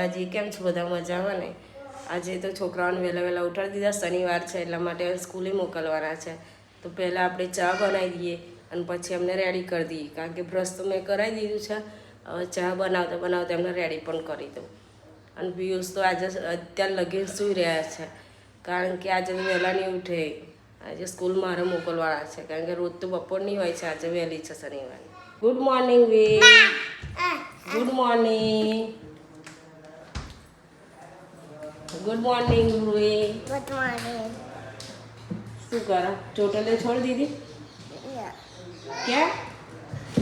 માતાજી કેમ છો? બધા મજામાં ને? આજે તો છોકરાઓને વહેલા વહેલા ઉઠાડી દીધા શનિવાર છે એટલા માટે સ્કૂલે મોકલવાના છે. તો પહેલાં આપણે ચા બનાવી દઈએ અને પછી એમને રેડી કરી દઈએ. કારણ કે બ્રશ તો મેં કરાવી દીધું છે. હવે ચા બનાવતા બનાવતા એમને રેડી પણ કરી દઉં. અને પિયુષ તો આજે અત્યાર લગીન સૂઈ રહ્યા છે. કારણ કે આજે તો વહેલા નહીં ઉઠે. આજે સ્કૂલ મારે મોકલવાના છે. કારણ કે રોજ તો બપોરની હોય છે આજે વહેલી છે શનિવારની. ગુડ મોર્નિંગ વી good morning good morning Ruhi Good morning. શું કરો? ચોટલે છોડી દીધી? Yeah. ક્યાં?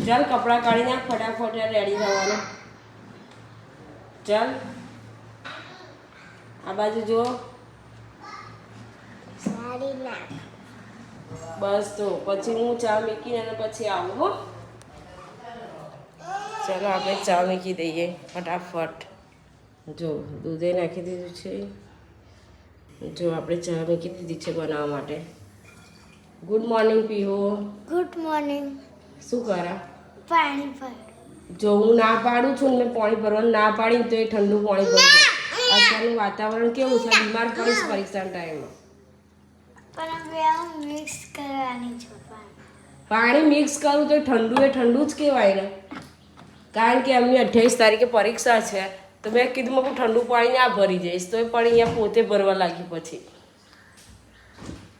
ચાલ કપડાં કાઢી નાખ ફટાફટ રેડી થવાના. ચાલ. આ બાજુ જુઓ. સાડી નાખ બસ તો પછી હું ચા મૂકીને અને પછી આવું હો. ચાલો આપણે ચા મૂકી દઈએ ફટાફટ. જો દૂધે નાખી દીધું છે. જો આપણે ચા મૂકી દીધી છે બનાવવા માટે. ગુડ મોર્નિંગ પીહો. ગુડ મોર્નિંગ શું કરા? પાણી પર જો હું ના પાડું છું ને પાણી ભરવાનું ના પાડી તો એ ઠંડુ પાણી ભરી અત્યારનું વાતાવરણ કેવું છે? બીમાર પડીશ પરીક્ષાના ટાઈમમાં પણ મિક્સ કરવાની છું પાણી. મિક્સ કરું તો ઠંડુ એ ઠંડુ જ કહેવાય ને. કારણ કે એમની અઠ્યાવીસ તારીખે પરીક્ષા છે. તો મેં કીધું હું ઠંડુ પાણી ના ભરી જઈશ તો એ પણ અહીંયા પોતે ભરવા લાગી પછી.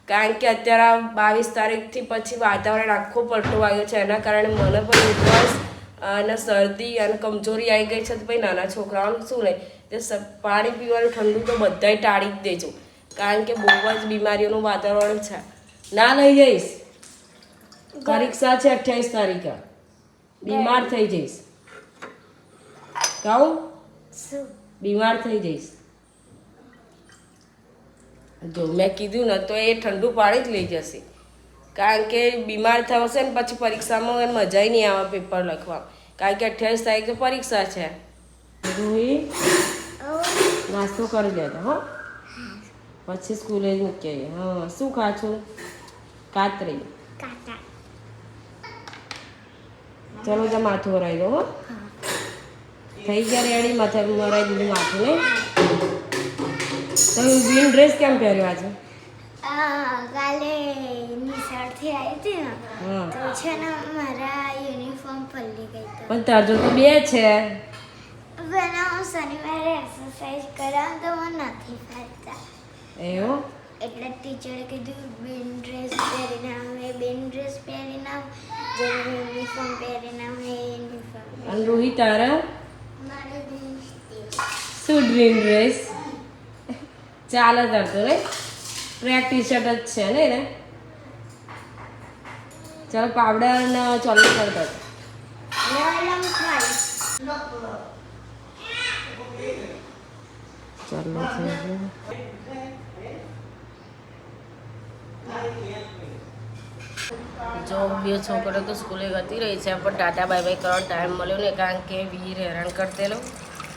કારણ કે અત્યારે આ બાવીસ તારીખથી પછી વાતાવરણ આખો પલટો આવ્યો છે એના કારણે મને પણ વિશ્વાસ અને શરદી અને કમજોરી આવી ગઈ છે તો ભાઈ નાના છોકરાઓનું શું નહીં તે પાણી પીવાનું ઠંડુ તો બધાય ટાળી જ દેજો. કારણ કે બહુ જ બીમારીઓનું વાતાવરણ છે. ના લઈ જઈશ. પરીક્ષા છે અઠ્યાવીસ તારીખે. બીમાર થઈ જઈશ. કહું? બીમાર થઈ જઈશ. જો મેં કીધું ને તો એ ઠંડુ પાણી જ લઈ જશે. કારણ કે બીમાર થશે ને પછી પરીક્ષામાં એને મજાય નહીં આવે પેપર લખવા. કારણ કે અઠ્યાવીસ તારીખે પરીક્ષા છે. રૂહી નાસ્તો કરી લેતો હો. પછી સ્કૂલે જ મૂકી આવીએ. હા શું ખાછું કાતરી. ચલો જ માથું ભરાઈ દો હો. થઈ ગયા રેડી માથે મરાઈ દીધું માથું ને તમે ગ્રીન ડ્રેસ કેમ પહેર્યો આજે? આ કાલે નિશાળથી આવી હતી ને તો છે ને મારા યુનિફોર્મ પલ્લી ગઈ તો. પણ તારજો તો બે છે. પહેલા હું શનિવારે એક્સરસાઇઝ કરાવ તો મને નથી ફાવતા એવું? એટલે ટીચરે કીધું બેન ડ્રેસ પહેરીને આવે બેન ડ્રેસ પહેરીને આવ જેનું યુનિફોર્મ પહેરીને આવે યુનિફોર્મ અને રોહિત તારા? શું ડ્રીમ ડ્રેસ ચાલે કરતો રે. ટ્રેક ટી શર્ટ જ છે ને એને. ચાલો પાવડર ને ચોલો કરતો ચાલો. જો બે છોકરો તો સ્કૂલે ગતી રહી છે પણ ટાટા બાય બાય કરવાનો ટાઈમ મળ્યો ને કારણ કે વીર હેરાન કરતેલો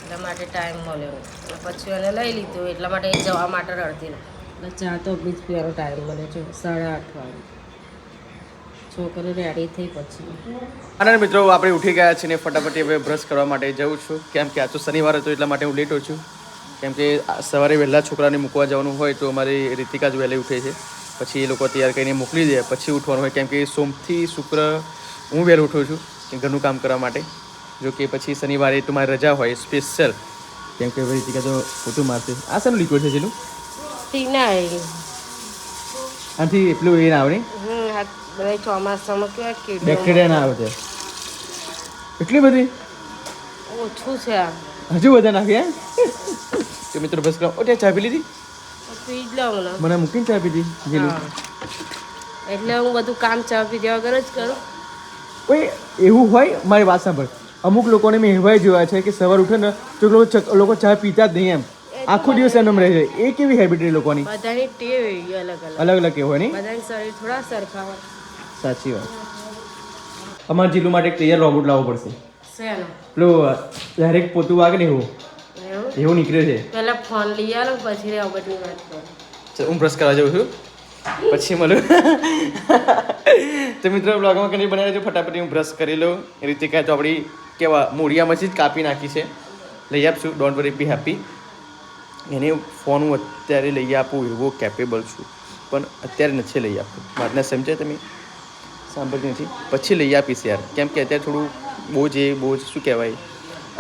એટલા માટે ટાઈમ મળ્યો. અને પછી એને લઈ લીધું એટલા માટે એ જવા માટે રડતી એટલે ચા તો બીજ પીવાનો ટાઈમ મળે છે સાડા આઠ વાગે. છોકરી રેડી થઈ પછી. અને મિત્રો આપણે ઉઠી ગયા છીએ ને ફટાફટ હવે બ્રશ કરવા માટે જઉં છું. કેમ કે આજ તો શનિવાર હતો એટલા માટે હું લેટ છું. કેમ કે સવારે વહેલા છોકરાને મૂકવા જવાનું હોય તો અમારી રીતિકા જ વહેલી ઉઠે છે. પછી એ લોકો તૈયાર કરીને મોકલી દે. પછી ઉઠવાનું હોય કેમ કે સોમથી શુક્ર હું વહેલો ઉઠું છું કે ઘરનું કામ કરવા માટે. જો કે પછી શનિવારે તો મારી રજા હોય સ્પેશિયલ કેમ કે ભાઈ ટીકા તો ખોટું મારશે. આ શાનું લિક્વિડ છે જેનું? આથી એટલું એ ના આવે નહીં? ચોમાસામાં કેવા બેક્ટેરિયા ના આવે છે એટલી બધી? ઓછું છે હજુ બધા નાખ્યા તો મિત્રો બસ કરો. ઓટે ચા પી લીધી? જ લઉં ને મને મૂકીને ચા પીધી એટલે હું બધું કામ ચા પીધા વગર જ કરું. કોઈ એવું હોય? મારી વાત સાંભળ. અમુક લોકોને મેં એવાય જોયા છે કે સવાર ઉઠે ને તો લોકો ચા પીતા જ નહીં એમ. આખો દિવસ એમ રહે છે. એ કેવી હેબિટ એ લોકોની? બધાની ટેવ અલગ અલગ અલગ અલગ હોય નહીં? બધાની શરીર થોડા સરખા હોય. સાચી વાત. અમારા જીલું માટે એક તૈયાર રોબોટ લાવવો પડશે. પેલું ડાયરેક્ટ પોતું વાગે ને એવું. એવું એવું નીકળ્યું છે? પહેલા ફોન લઈ આવો પછી રોબોટની વાત કરો. ચાલ હું બ્રશ કરવા જાઉં છું. પછી મળું. તો મિત્રો બ્લોગમાં કંઈ બનાવી રહેજો ફટાફટ હું બ્રશ કરી લઉં. એ રીતે કાંઈ તો આપણી કેવા મૂળિયામાંથી જ કાપી નાખી છે. લઈ આપશું. ડોન્ટ વરી બી હેપી એને ફોન હું અત્યારે લઈ આપું એવો કેપેબલ છું. પણ અત્યારે નથી લઈ આપતું. વાતને સમજાય તમે? સાંભળતી નથી. પછી લઈ આપીશ યાર. કેમ કે અત્યારે થોડું બહુ જ એ બહુ જ શું કહેવાય?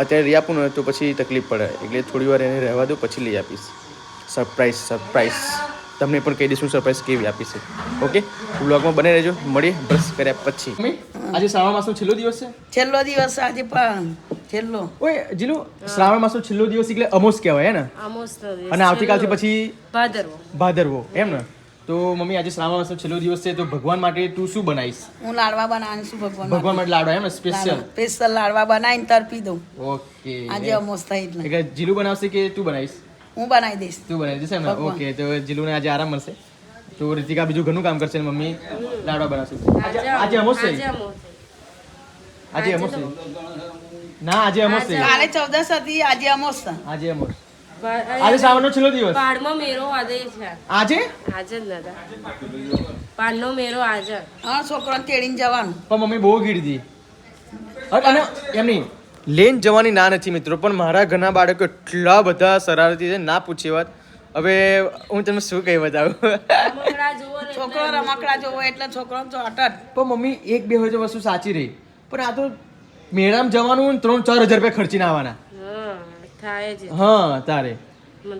અત્યારે લઈ આપું ને તો પછી તકલીફ પડે. એટલે થોડી વાર એને રહેવા દો પછી લઈ આપીશ. સરપ્રાઈઝ સરપ્રાઈઝ તમને પણ કહી દઈશું સરપ્રાઈઝ કેવી આપીશ ઓકે બ્લોગમાં બને રહેજો. મળીએ. બ્રશ કર્યા પછી. આજે શ્રાવણ માસનો છેલ્લો દિવસ છે? છેલ્લો દિવસ આજે પણ. છેલ્લો. ઓય જીલુ શ્રાવણ માસનો છેલ્લો દિવસ એટલે અમોસ કહેવાય હે ને? અમોસ અને આવતીકાલથી પછી ભાદરવો. ભાદરવો એમ ને? તો મમ્મી આજે શ્રાવણ માસનો છેલ્લો દિવસ છે તો ભગવાન માટે તું શું બનાવીશ? હું લાડવા બનાવવાની છું ભગવાન ભગવાન માટે? લાડવા એમ સ્પેશિયલ સ્પેશિયલ લાડવા બનાવીને તરપી દઉં. ઓકે. આજે અમોસ થઈ એટલે એટલે જીલુ બનાવશે કે તું બનાવીશ? હું બનાવી દઈશ. તું બનાવી દઈશ એમ ઓકે તો જીલુને આજે આરામ મળશે. તો રીતિકા બીજું ઘણું કામ કરશે મમ્મી લાડવા બનાવશે. આજે અમોસ છે આજે અમોસ છે. આજે અમોસ ના આજે અમોસ છે કાલે ચૌદસ હતી આજે અમોસ આજે અમોસ આજે શ્રાવણનો છેલ્લો દિવસ? પાડમો મેરો આજે છે. આજે? આજે જ નતા પાનનો મેરો આજે. હા છોકરાને તેડીને જવાનું. પણ મમ્મી બહુ ગીર અને એમની લેન જવાની ના નથી મિત્રો પણ મારા ઘરના બાળકો એટલા બધા શરારતી છે ના પૂછી વાત. હવે હું તમને શું કહી બતાવું? છોકરો રમકડા જોવો એટલે છોકરો તો અટટ પણ મમ્મી એક બે હોય તો વસ્તુ સાચી રહી. પણ આ તો મેળામાં જવાનું ત્રણ ચાર હજાર રૂપિયા ખર્ચીને આવવાના. થાય જ. હા તારે.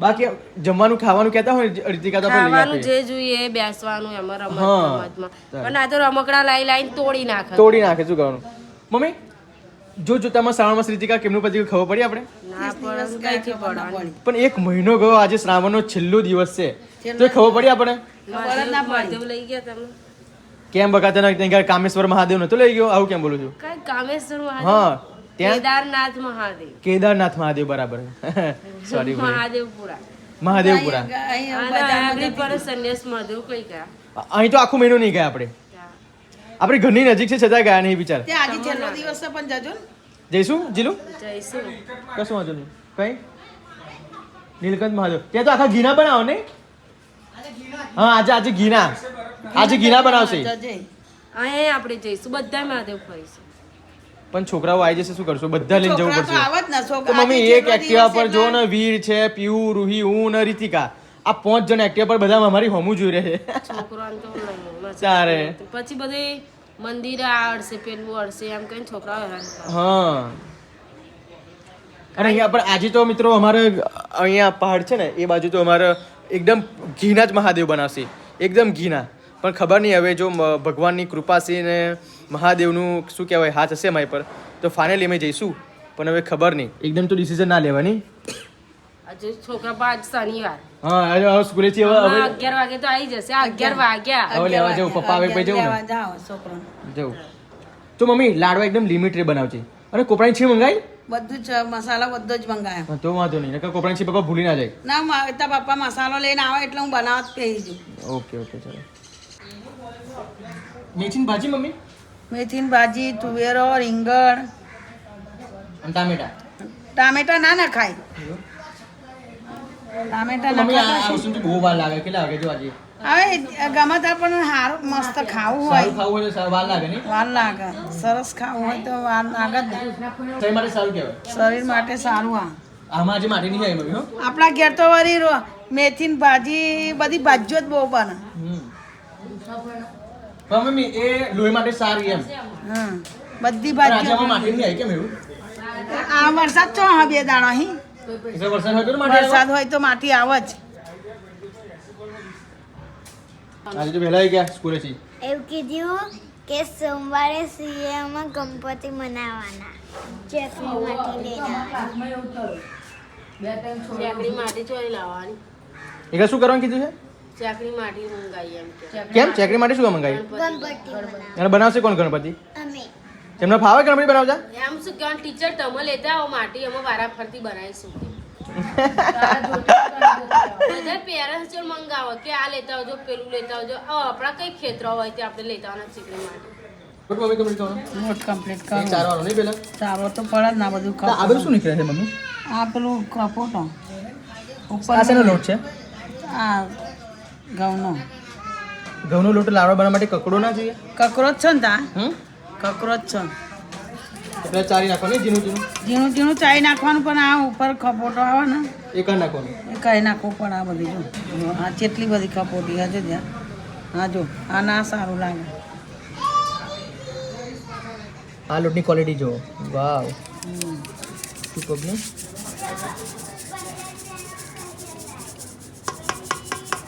બાકી જમવાનું ખાવાનું કહેતા હોય રીતિકા તો ખાવાનું જે જોઈએ બેસવાનું એમ રમત રમતમાં પણ આ તો રમકડા લાઈ લાઈને તોડી નાખે. તોડી નાખે શું કરવાનું? મમ્મી જો જોતામાં શ્રાવણમાં રીતિકા કેમનું પતિ ખબર પડી આપણે? પણ એક મહિનો ગયો આજે શ્રાવણનો છેલ્લો દિવસ છે. તો એ ખબર પડી આપણે? કેમ ત્યાં કામેશ્વર મહાદેવ નતો લઈ ગયો આવું કેમ બોલું છું? કામેશ્વર હા. ત્યાં? કેદારનાથ મહાદેવ. કેદારનાથ મહાદેવ બરાબર. સોરી મહાદેવપુરા મહાદેવપુરા અહીં અને બજારમાં આગળ પર સંન્યાસ મહાદેવ કઈ ગયા? અહીં તો આખું મહિનો નહીં ગયા આપણે. આપણે ઘરની નજીક છે છતાં ગયા નહીં બિચાર તે આજે છેલ્લો દિવસ પણ જજો જઈશું? જીલું? જઈશું. કશું વાંધો નહીં. કઈ? નીલકંઠ મહાદેવ. ત્યાં તો આખા ઘીના બનાવો ને? હા આજે આજે ઘીના. આજે ઘીના બનાવશે. અહીં અહીંયા આપણે જઈશું. બધા મહાદેવ ફરીશું. પણ છોકરાઓ આવી જશે શું કરશો? બધા લઈને જવું પડશે. તો મમ્મી એક એક્ટિવા પર જો ને વીર છે પીયુ રૂહી હું ને રીતિકા. આ પાંચ જણ એક્ટિવા પર બધા અમારી હોમું જોઈ રહે. આવે. પછી બધી મંદિરે આ અડશે પેલું અડશે એમ કહીને છોકરાઓ હેરાન હા. અને અહીંયા પણ આજે તો મિત્રો અમારે અહીંયા પહાડ છે ને એ બાજુ તો અમારે એકદમ ઘીના જ મહાદેવ બનાવશે. એકદમ ઘીના. પણ ખબર નહીં હવે જો ભગવાનની કૃપા છે ને મહાદેવનું શું કહેવાય હાથ હશે અમારી પર તો ફાઇનલી અમે જઈશું. પણ હવે ખબર નહીં. એકદમ તો ડિસિઝન ના લેવાની. છોકરા પાંચ શનિવાર હા હવે અગિયાર વાગે તો આવી જશે. અગિયાર. વાગ્યા. હવે લેવા જવું પપ્પા આવે પછી જવું લેવા ને. જાઓ છોકરાને જવું તો મમ્મી લાડવા એકદમ લિમિટેડ બનાવજે. અને કોપરાની મંગાવી બધું જ મસાલા બધો જ મંગાયો. તો વાંધો નહીં. નકર કોપરાની છીણ પપ્પા ભૂલી ના જાય. ના તારા પપ્પા મસાલો લઈને આવે એટલે હું બનાવત પહેરી જઉં. ઓકે ઓકે ચાલો. મેથીની ભાજી મમ્મી? મેથીની ભાજી તુવેરો રીંગણ. ટામેટા? ટામેટા ના ના ખાય. ટામેટા ના મમ્મી આ ખાય બહુ વાર લાગે. કેટલા વાગે જો આજે? હવે ગમે ત્યાં પણ સારું મસ્ત ખાવું સારું હોય ખાવું હોય તો વાર લાગે ને વાર લાગે. સરસ ખાવું હોય તો વાર લાગે જ શરીર માટે સારું કહેવાય. શરીર માટે સારું આ. આમાં આજે માટે નહીં આવી આપણા ઘેર તો વળી મેથીની ભાજી બધી ભાજીઓ જ બહુ બને. પણ મમ્મી એ લોહી માટે સારી એમ. હા બધી ભાજીઓ માટી નહીં આવી કેમ એવું? આ વરસાદ ચો હા બે દાણા અહીં? વરસાદ હોય તો માટી આવે? વરસાદ હોય તો માટી આવે જ. આજે તો વહેલા આવી ગયા સ્કૂલેથી એવું કીધું કે સોમવારે સીએમાં ગણપતિ મનાવવાના. લઈને. ચાકડી માટી ચોરી લાવવાની. એટલે શું કરવાનું કીધું છે? ચાકડી માટી મંગાવી એમ કે. કેમ? ચેકડી માટે શું બનાવવા અને બનાવશે કોણ ગણપતિ? અમે. તમને ફાવે ગણપતિ બનાવતા? એમ શું કે ટીચર તમે લેતા આવો માટી અમે વારાફરતી બનાવીશું. બધા પેરેન્ટ્સ જો મંગાવો કે આ લેતા આવજો પેલું લેતા આવજો. આપણા કઈ ખેતરો હોય તે આપણે લેતા આવવાના ચીકણી માટે. ખોટું કમ્પ્લીટ કરવાનું? લોટ કમ્પ્લીટ એક કરો ચારવાનું નહીં પેલા? ચારો તો પડે ના બધું આ બધું શું નીકળે છે મમ્મી? આ પેલું કપોટો ઉપર આ શેનો લોટ છે? આ ઘઉંનો. ઘઉંનો લોટ લાડવા બનાવવા માટે કકડો ના જોઈએ? કકરો જ છે ને તા? કકરો જ છે. એટલે ચારી નાખવાનું ઝીણું ઝીણું? ઝીણું ઝીણું ચાઈ નાખવાનું પણ આ ઉપર ખપોટો આવે ને એ કરી નાખવાનું? એ કઈ નાખવું પણ આ બધી જો. જો આ કેટલી બધી ખપોટી હજુ ત્યાં હા જો આ ના સારું લાગે. આ લોટની ક્વોલિટી જો વાવ. સુપર ને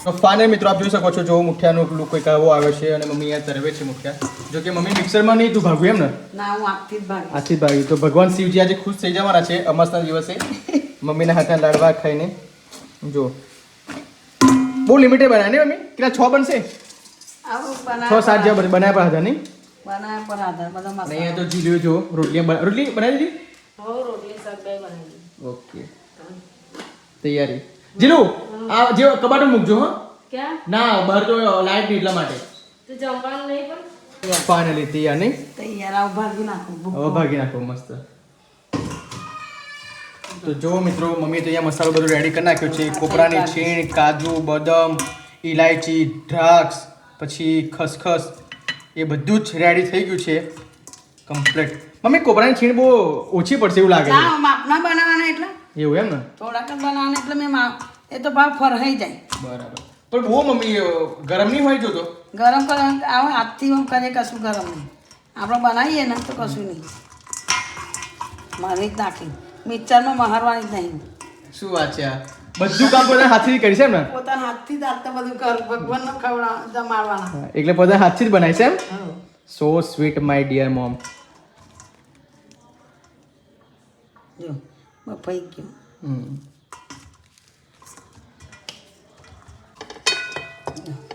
તો ફાઇનલ મિત્રો આપ જોઈ શકો છો જો મુઠિયાનો લુક કંઈક આવો આવે છે અને મમ્મી અહીંયા તરવે છે મુઠિયા. જો કે મમ્મી મિક્સરમાં નહીં તું ભાગવું એમ ને? ના હું આપતી જ ભાગ. આથી ભાગી. તો ભગવાન શિવજી આજે ખુશ થઈ જવાના છે અમાસના દિવસે. મમ્મીના હાથના લાડવા ખાઈને. જો. બહુ લિમિટેડ બનાવે ને મમ્મી? કેટલા છ બનશે? છ સાત જેવા બનાવ્યા હતા નહીં? બધા મસાલા. અહીંયા તો જીલ્યો જો રોટલી રોટલી બનાવી દીધી? હો રોટલી શાક બે બનાવી ઓકે. તૈયારી. જીલુ આ જે કબાટમાં મૂકજો હો. ક્યાં? ના બહાર તો લાઈટ નહીં એટલા માટે. તો જમવાનું નહીં પણ? ફાઇનલી તૈયાર નહીં? તૈયાર આવ ભાગી નાખો હવે ભાગી નાખો મસ્ત. તો જો મિત્રો મમ્મી તો અહીંયા મસાલો બધો રેડી કરી નાખ્યો છે. કોપરાની છીણ કાજુ બદામ ઇલાયચી દ્રાક્ષ પછી ખસખસ. એ બધું જ રેડી થઈ ગયું છે. કમ્પ્લીટ મમ્મી કોપરાની છીણ બહુ ઓછી પડશે એવું લાગે છે. માપના બનાવવાના એટલે? એવું એમ ને? થોડાક જ બનાવવાના એટલે મેં એ તો ભાવ ફરહાઈ જાય. બરાબર. પણ બહુ મમ્મી ગરમ નહીં હોય જો તો? ગરમ કરે આવે હાથથી આમ કરીએ કશું ગરમ નહીં. આપણે બનાવીએ ને તો કશું નહીં. મારી જ નાખી. મિક્સરમાં મહારવાની જ નહીં. શું વાત છે આ? બધું કામ પોતાના હાથથી કરી છે એમ ને? પોતાના હાથથી જ આટલું બધું કર ભગવાનનો ખવડા જમાડવાના. એટલે પોતાના હાથથી જ બનાવી છે એમ? So sweet my dear mom જો. બફાઈ ગયું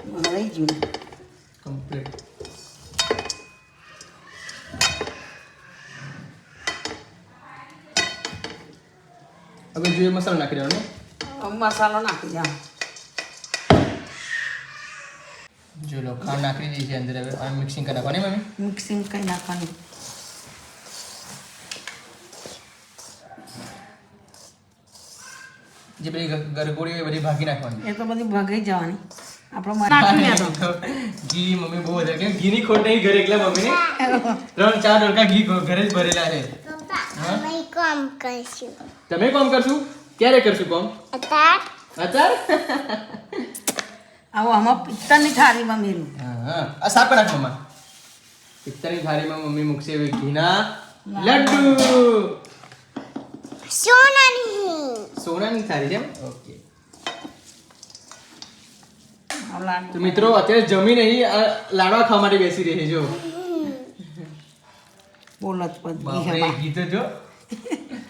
મહારાઈ ગયું કમ્પ્લીટ હવે જોઈએ મસાલો નાખી દેવાનો હવે મસાલો નાખી જાઓ જો લો ખાંડ નાખી દીધી છે અંદર હવે આ મિક્સિંગ કરી નાખવાની મમ્મી મિક્સિંગ કરી નાખવાનું જે બધી ગ- ગરગોળી હોય એ બધી ભાગી નાખવાની એ તો બધી ભગાઈ જવાની આપણે મ- નાખી મેં તો ઘી મમ્મી બહુ વધારે કેમ ઘીની ખોટ નહીં ઘરે એટલે મમ્મીને ત્રણ ચાર ડોલકા ઘી ઘ- ઘરે જ ભરેલા છે પપ્પા અમે કામ કરીશું તમે કોમ કરશું ક્યારે કરશું કોમ અત્યાર અચાર આવો આમાં પિત્તળની થાળીમાં મેલું હા હા આ શાક નાખ મમ્મા પિત્તળની થાળીમાં મમ્મી મૂકશે હવે ઘીના લડ્ડુ સોનાની. સોનાની થાળી છે? ઓકે. તો મિત્રો અત્યારે જમી નહીં લાડવા ખાવા માટે બેસી રહી છે જો. બોલત પદ ગીતો જો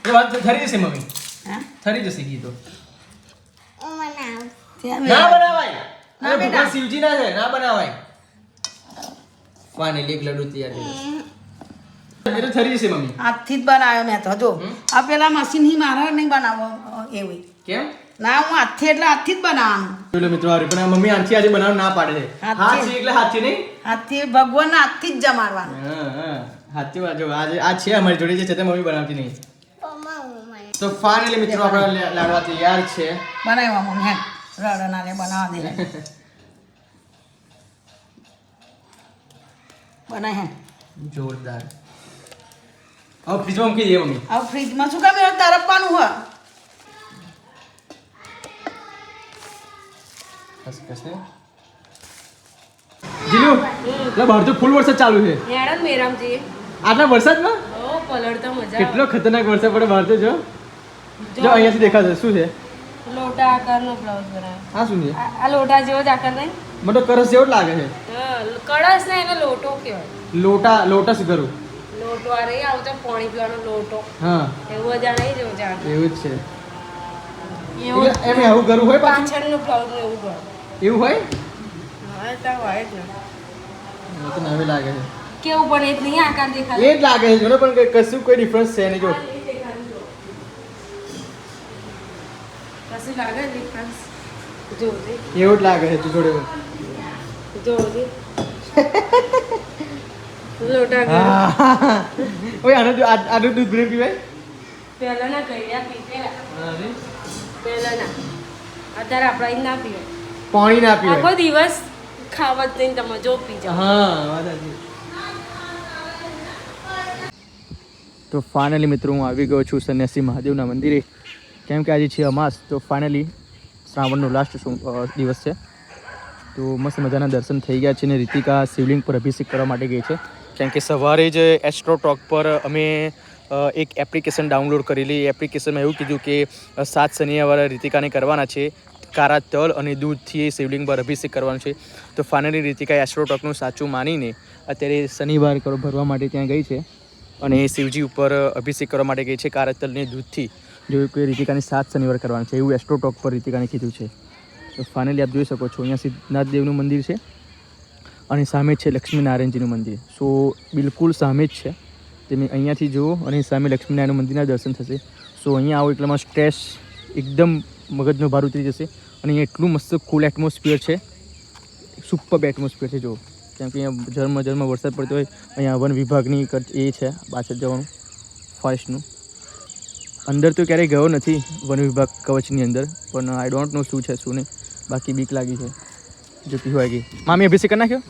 એ વાત તો થરી જશે મમ્મી. હા? થરી જશે ઘી તો. બનાવ? ત્યાં ના બનાવાય. ના બેટા. શિવજી ના છે ના બનાવાય. વાને એક લડુ તૈયાર થઈ થરી જશે મમ્મી. હાથથી જ બનાવ્યો મેં તો. જો આ પેલા મશીનથી મારા નહીં બનાવો એવું કેમ? ના હું હાથથી એટલે હાથથી જ બનાવવાનું પેલો મિત્રો પણ મમ્મી આનથી આજે બનાવવાનું ના પાડે છે. હાથથી. એટલે હાથથી નહીં? હાથથી ભગવાન હાથથી જ જમાડવાનું. હા હા. હાથથી વાંચો આજે આ છે અમારી જોડે જે છે તે મમ્મી બનાવતી નહીં. તો ફાઇનલી મિત્રો આપણા લાડવા તૈયાર છે. બનાવ્યા મમ્મી હે. રડનારે બનાવવા દે. બનાય હે. જોરદાર. હવે ફ્રીજમાં મૂકી દઈએ મમ્મી. હવે ફ્રીજમાં શું કામ એવું તરપવાનું હોય? બસ બસ જીલુ એટલે બહાર તો ફૂલ વરસાદ ચાલુ છે. હેડન મેરામજી. આટલા વરસાદમાં? ઓ પલળતા મજા કેટલો ખતરનાક વરસાદ પડે બહાર તો જો. જો. અહીંયાથી દેખાશે શું છે? લોટા આકારનો બ્લાઉઝ બનાવ્યો હા શું છે? આ લોટા જેવો જ આકાર નહીં? મને તો કરસ જેવો જ લાગે છે. હા, કળશ ને એનો લોટો કહેવાય. લોટા લોટસ કરું? લોટો આ રહી આવતો પાણી પીવાનો લોટો. હા. એવું જ આ જેવું જાણ. એવું જ છે. એવું એમ આવું કરવું હોય પાછું? પાછળનું ફ્લાવર એવું કરું. એવું હોય? હા તો હોય જ ને. તો નવી લાગે છે. કેવું પણ એ જ નહીં આકાર દેખાય એ જ લાગે છે જો પણ કશું કોઈ ડિફરન્સ છે નહીં જો. કશું લાગે ડિફરન્સ જોજે એવું જ લાગે છે જોડે જોજે લોટા. ઓય આનું આનું દૂધ ગ્રીન પીવાય? પહેલાના કૈયા પીતેલા હા, રે. પહેલાના. અત્યારે આપણે ના પીવાય. પાણી ના આખો દિવસ ખાવત નહીં તમે જો પી જાઓ. હા વાત તો ફાઇનલી મિત્રો હું આવી ગયો છું સન્યાસી મહાદેવના મંદિરે. કેમ કે આજે છે અમાસ તો ફાઇનલી શ્રાવણનો લાસ્ટ દિવસ છે. તો મસ્ત મજાના દર્શન થઈ ગયા છે અને રીતિકા શિવલિંગ પર અભિષેક કરવા માટે ગઈ છે. કેમ કે સવારે જ એસ્ટ્રો ટોક પર અમે એક એપ્લિકેશન ડાઉનલોડ કરેલી. એપ્લિકેશનમાં એવું કીધું કે સાત શનિવાર રીતિકાને કરવાના છે. કારા તલ અને દૂધથી શિવલિંગ પર અભિષેક કરવાનો છે. તો ફાઇનલી રીતિકા એસ્ટ્રોટોકનું સાચું માનીને અત્યારે શનિવાર ભરવા માટે ત્યાં ગઈ છે. અને શિવજી ઉપર અભિષેક કરવા માટે ગઈ છે કારા તલને દૂધથી. જોયું કે રીતિકાને સાત શનિવાર કરવાનું છે. એવું એસ્ટ્રોટોક પર રીતિકાને કીધું છે. તો ફાઇનલી આપ જોઈ શકો છો. અહીંયા સિદ્ધનાથ દેવનું મંદિર છે. અને સામે છે લક્ષ્મીનારાયણજીનું મંદિર. સો બિલકુલ સામે જ છે. તમે અહીંયાથી જુઓ અને સામે લક્ષ્મીનારાયણ મંદિરના દર્શન થશે. સો અહીંયા આવો એટલામાં સ્ટ્રેસ એકદમ મગજનો ભાર ઉતરી જશે અને અહીંયા એટલું મસ્ત કુલ એટમોસ્ફિયર છે. સુપર એટમોસ્ફિયર છે, જુઓ. કેમ કે અહીંયા ઝરમર ઝરમર વરસાદ પડતો હોય, અહીંયા વન વિભાગની એ છે, પાછળ જવાનું ફોરેસ્ટનું અંદર તો ક્યારેય ગયો નથી વન વિભાગ કવચની અંદર, પણ આઈ ડોન્ટ નો શું છે, શું નહીં. બાકી બીક લાગી છે. જોતી હોય ગઈ મામી અભિષેક કરી નાખ્યો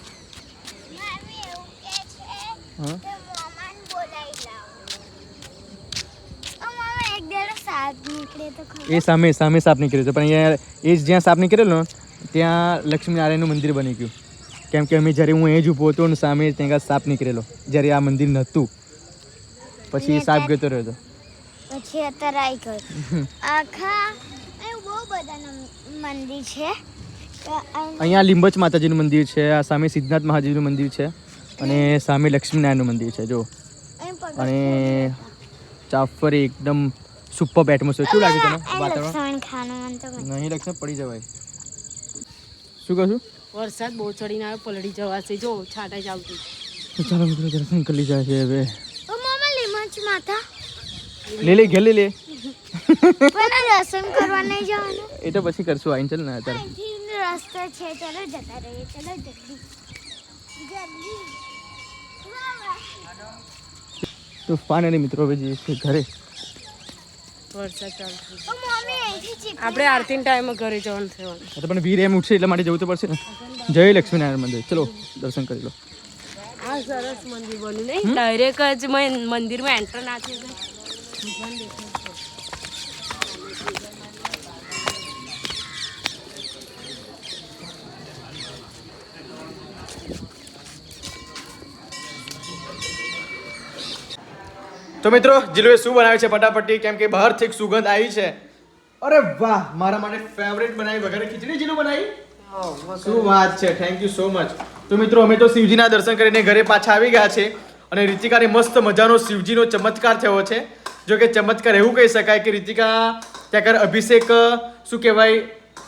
એ સામે સામે સાપ નીકળે છે પણ અહીંયા એ જ જ્યાં સાપ નીકળેલો ત્યાં લક્ષ્મીનારાયણનું મંદિર બની ગયું કેમ કે અમે જ્યારે હું એ જ ઊભો હતો ને સામે જ ત્યાં સાપ નીકળેલો જ્યારે આ મંદિર નહોતું પછી એ સાપ ગયો રહ્યો હતો પછી અત્યારે આવી ગયો આખા બહુ બધા મંદિર છે અહીંયા લીંબચ માતાજીનું મંદિર છે આ સામે સિદ્ધનાથ મહાદેવનું મંદિર છે અને સામે લક્ષ્મીનારાયણનું મંદિર છે જો. અને ચાફર એકદમ સુપર એટમોસ્ફિયર શું લાગે તને વાતાવરણ. નહીં લક્ષણ પડી જવાય. શું કહું છું? વરસાદ બહુ ચડીને આવ્યો પલળી જવાશે. જો છાટા જ આવતી તો ચાલો મિત્રો દર્શન કરી લીધા છે હવે. ઓ મામા લીમચ માતા. લે લે ઘેર લે લે. પણ દર્શન કરવા નહીં જવાનું? એ તો પછી કરશું આવીને ચાલ ને અત્યારે. રસ્તો છે ચલો જતા રહીએ ચલો જલ્દી. જલ્દી. તો ફાઇનલી મિત્રો હવે જઈએ ઘરે. આપણે આરતી ટાઈમે ઘરે જવાનું થયું પણ વીર એમ ઉઠશે એટલે માટે જવું તો પડશે ને. જય લક્ષ્મીનારાયણ મંદિર. ચલો દર્શન કરી લો. આ સરસ મંદિર બન્યું નહીં? ડાયરેક્ટ જ મેં મંદિરમાં એન્ટર નાખી તો મિત્રો, જીલુએ શું બનાવ્યું છે ફટાફટી કેમ કે બહારથી થી સુગંધ આવી છે. અરે વાહ, મારા માટે ફેવરેટ બનાવી વગર ખીચડી જીલું બનાવી? શું વાત છે થેન્ક યુ સો મચ તો મિત્રો, અમે તો શિવજીના દર્શન કરીને ઘરે પાછા આવી ગયા છે અને રીતિકાને મસ્ત મજાનો શિવજીનો ચમત્કાર થયો છે. જો કે ચમત્કાર એવું કહી શકાય કે રીતિકા ત્યાં કર અભિષેક, શું કહેવાય,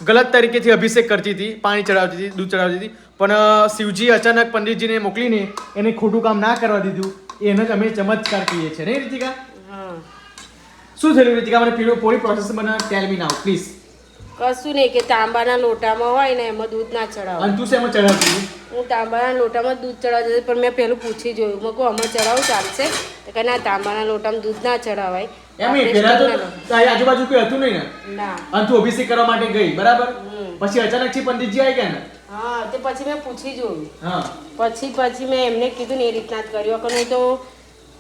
ગલત તરીકેથી અભિષેક કરતી હતી, પાણી ચડાવતી હતી, દૂધ ચડાવતી હતી. પણ શિવજી અચાનક પંડિતજીને મોકલીને એને ખોટું કામ ના કરવા દીધું. એને જ અમે ચમત્કાર કહીએ છીએ. નહીં રીતિકા? શું થયેલું રીતિકા? મને પીળું પૂરી પ્રોસેસ મને ટેલ મી નાવ પ્લીઝ કશું નહીં કે તાંબાના લોટામાં હોય ને એમાં દૂધ ના ચડાવો. અને તું શેમાં ચડાવતી? હું તાંબાના લોટામાં દૂધ ચડાવતી હતી પણ મેં પહેલું પૂછી જોયું. મેં કહું અમે ચડાવું ચાલશે. તો કે ના તાંબાના લોટામાં દૂધ ના ચડાવાય. એમ પહેલા તો તારી આજુબાજુ કોઈ હતું નહીં ને? ના. અને તું અભિષેક કરવા માટે ગઈ બરાબર. પછી અચાનકથી પંડિતજી આવી ગયા ને? હા તે પછી મેં પૂછી જોયું. હા. પછી પછી મેં એમને કીધું ને એ રીતના જ કર્યું. કે નહીં તો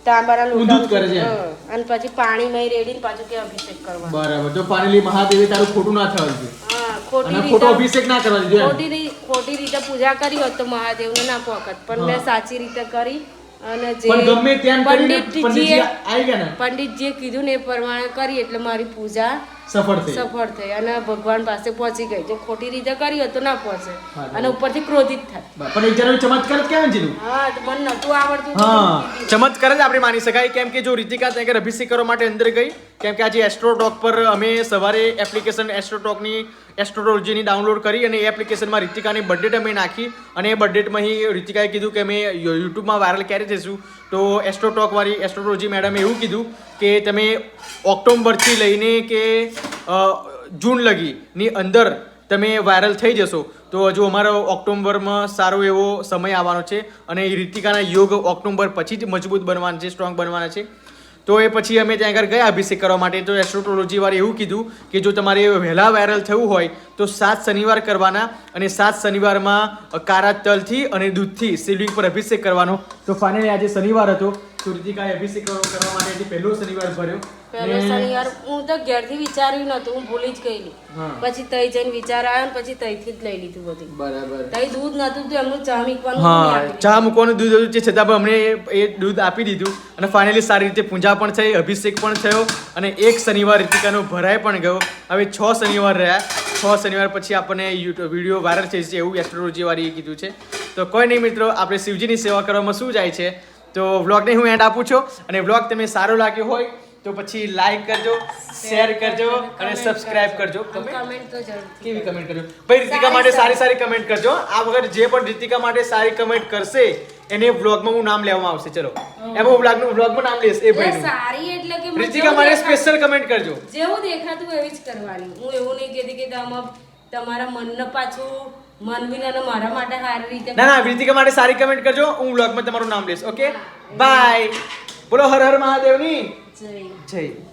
તાંબાના ઊંધું કરે છે. અને પછી પાણીમાં રેડીને પાછું કે અભિષેક કરવા. બરાબર. તો ફાઇનલી મહાદેવે તારું ખોટું ના થવા હા ખોટી રીતે અભિષેક ના કરવા દીધો ખોટી ખોટી રીતે પૂજા કરી હોત તો મહાદેવને ના પોકત. પણ મેં સાચી રીતે કરી અને જે પણ પંડિતજીએ પંડિતજીએ કીધું ને એ પ્રમાણે કરી એટલે મારી પૂજા સફળ થઈ. સફળ થઈ અને ભગવાન પાસે પહોંચી ગઈ. જો ખોટી રીતે કરી હોત તો ના પહોંચે. અને ઉપરથી ક્રોધિત થાય. પણ એક જણાનું ચમત્કાર જ કહેવાય ને હા તો મને નતું આવડતું હા. ચમત્કાર જ આપણે માની શકાય. કેમ કે જો રીતિકા ત્યાં આગળ અભિષેક કરવા માટે અંદર ગઈ કેમ કે આજે એસ્ટ્રો ટોક પર અમે સવારે એપ્લિકેશન એસ્ટ્રો ટોકની એસ્ટ્રોલોજીની ડાઉનલોડ કરી અને એ એપ્લિકેશનમાં રિતિકાની બર્થડેટ અમે નાખી અને એ બર્થડેટમાં અહીં રીતિકાએ કીધું કે અમે યુટ્યુબમાં વાયરલ ક્યારે જઈશું તો એસ્ટ્રોટોકવાળી એસ્ટ્રોલોજી મેડમે એવું કીધું કે તમે ઓક્ટોબરથી લઈને કે જૂન લગીની અંદર તમે વાયરલ થઈ જશો. તો હજુ અમારો ઓક્ટોબરમાં સારો એવો સમય આવવાનો છે અને રિતિકાના યોગ ઓક્ટોબર પછી જ મજબૂત બનવાના છે, સ્ટ્રોંગ બનવાના છે. તો એ પછી અમે ત્યાં આગળ ગયા અભિષેક કરવા માટે. તો એસ્ટ્રોટોલોજી વાળે એવું કીધું કે જો તમારે વહેલા વાયરલ થવું હોય, તો સાત શનિવાર કરવાના અને સાત શનિવારમાં કારા તલથી અને દૂધથી શિવલિંગ પર અભિષેક કરવાનો. તો ફાઇનલી આજે શનિવાર હતો. તો રીતિકાએ અભિષેક કરવા માટે પહેલો શનિવાર ભર્યો. પહેલો શનિવાર હું તો ઘેરથી વિચાર્યું નતું હું ભૂલી જ ગયેલી. પછી તઈ જઈને વિચાર આવ્યો ને પછી તઈથી જ લઈ લીધું બધું. બરાબર. તઈ દૂધ નતું તો એમનું ચા મૂકવાનું હા ચા મૂકવાનું દૂધ હતું છે છતાં પણ અમને એ દૂધ આપી દીધું. અને ફાઇનલી સારી રીતે પૂજા પણ થઈ અભિષેક પણ થયો અને એક શનિવાર રીતિકાનો ભરાય પણ ગયો. હવે છ શનિવાર રહ્યા. છ શનિવાર પછી આપણને વીડિયો વાયરલ થઈ છે એવું એસ્ટ્રોલોજી વાળીએ કીધું છે. તો કોઈ નહીં મિત્રો આપણે શિવજીની સેવા કરવામાં શું જાય છે? તો વ્લોગને હું એન્ડ આપું છું. અને વ્લોગ તમે સારો લાગ્યો હોય તો પછી લાઈક કરજો શેર કરજો અને સબસ્ક્રાઇબ કરજો. કમેન્ટ તો જરૂર. કેવી કમેન્ટ કરજો? ભાઈ રીતિકા માટે સારી સારી કમેન્ટ કરજો. આ વખત જે પણ રીતિકા માટે સારી કમેન્ટ કરશે એને વ્લોગમાં હું નામ લેવામાં આવશે. ચલો. એમાં હું વ્લોગનું વ્લોગમાં નામ લઈશ. એ ભાઈ સારી એટલે કે રીતિકા માટે સ્પેશિયલ કમેન્ટ કરજો. જેવું દેખાતું એવી જ કરવાની. હું એવું નહીં કહેતી કે તમે તમારા મનને પાછું મનવીને અને મારા માટે સારી રીતે ના ના રીતિકા માટે સારી કમેન્ટ કરજો. હું વ્લોગમાં તમારું નામ લઈશ ઓકે બાય બોલો હર હર મહાદેવની. જય જય